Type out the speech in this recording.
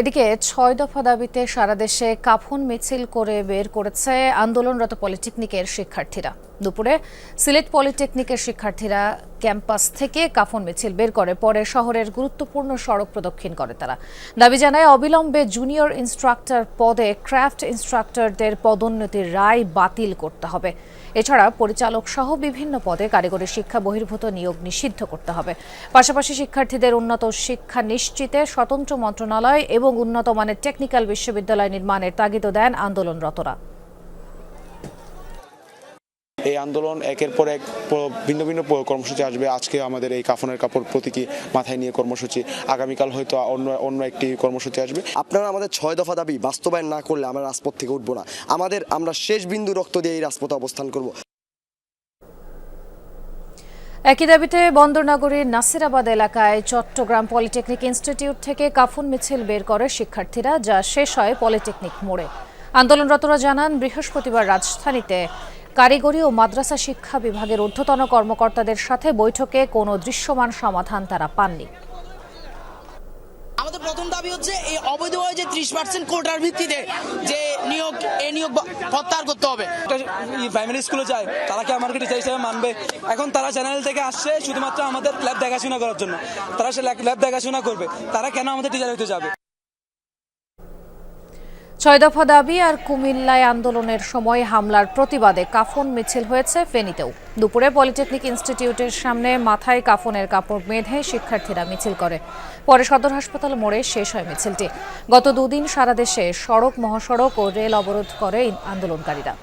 এদিকে ছয় দফা দাবিতে সারা দেশে কাফন মিছিল করে বের করেছে আন্দোলনরত পলিটেকনিকের শিক্ষার্থীরা। দুপুরে সিলেট পলিটেকনিকের শিক্ষার্থীরা ক্যাম্পাস থেকে কাফন মিছিল বের করে, পরে শহরের গুরুত্বপূর্ণ সড়ক প্রদক্ষিণ করে তারা। দাবি জানায়, অবিলম্বে জুনিয়র ইনস্ট্রাক্টর পদে ক্রাফট ইনস্ট্রাক্টরদের পদোন্নতির রায় বাতিল করতে হবে। এছাড়া পরিচালক সহ বিভিন্ন পদে কারিগরি শিক্ষা বহির্ভূত নিয়োগ নিষিদ্ধ করতে হবে। পাশাপাশি শিক্ষার্থীদের উন্নত শিক্ষা নিশ্চিতে স্বতন্ত্র মন্ত্রণালয় এবং উন্নত মানের টেকনিক্যাল বিশ্ববিদ্যালয় নির্মাণের তাগিদ দেন আন্দোলনরতরা। এই আন্দোলন একের পর এক ভিন্ন ভিন্ন কর্মসূচি আসবে। আজকে আমাদের এই কাফনের কাপড় প্রতীকী মাথায় নিয়ে কর্মসূচি। আগামীকাল হয়তো অন্য অন্য একটি কর্মসূচি আসবে। আপনারা আমাদের ছয় দফা দাবি বাস্তবায়ন না করলে আমরা রাজপথ থেকে উঠবো না। আমাদের আমরা শেষ বিন্দু রক্ত দিয়ে এই রাজপথে অবস্থান করব। একই দাবিতে বন্দরনগরীর নাসিরাবাদ এলাকায় চট্টগ্রাম পলিটেকনিক ইনস্টিটিউট থেকে কাফুন মিছিল বের করে শিক্ষার্থীরা, যা শেষ হয় পলিটেকনিক মোড়ে। আন্দোলনরতরা জানান, বৃহস্পতিবার রাজধানীতে কারিগরি ও মাদ্রাসা শিক্ষা বিভাগের ঊর্ধ্বতন কর্মকর্তাদের সাথে বৈঠকে কোনো দৃশ্যমান সমাধান তারা পাননি। প্রথম দাবি হচ্ছে এই অবৈধভাবে যে ত্রিশ পার্সেন্ট কোটার ভিত্তিতে যে নিয়োগ, এ নিয়োগ প্রত্যাহার করতে হবে। প্রাইমারি স্কুলে যায়, তারা কি আমাকে টিচার হিসেবে মানবে? এখন তারা চ্যানেল থেকে আসছে শুধুমাত্র আমাদের ল্যাব দেখাশোনা করার জন্য। তারা সে ল্যাব দেখাশোনা করবে। তারা কেন আমাদের টিচার হতে যাবে? ছয় দফা দাবি আর কুমিল্লায় আন্দোলনের সময় হামলার প্রতিবাদে কাফন মিছিল হয়েছে ফেনীতেও। দুপুরে পলিটেকনিক ইনস্টিটিউটের সামনে মাথায় কাফনের কাপড় বেঁধে শিক্ষার্থীরা মিছিল করে। পরে সদর হাসপাতাল মোড়ে শেষ হয় মিছিলটি। গত দুদিন সারা দেশে সড়ক, মহাসড়ক ও রেল অবরোধ করে আন্দোলনকারীরা।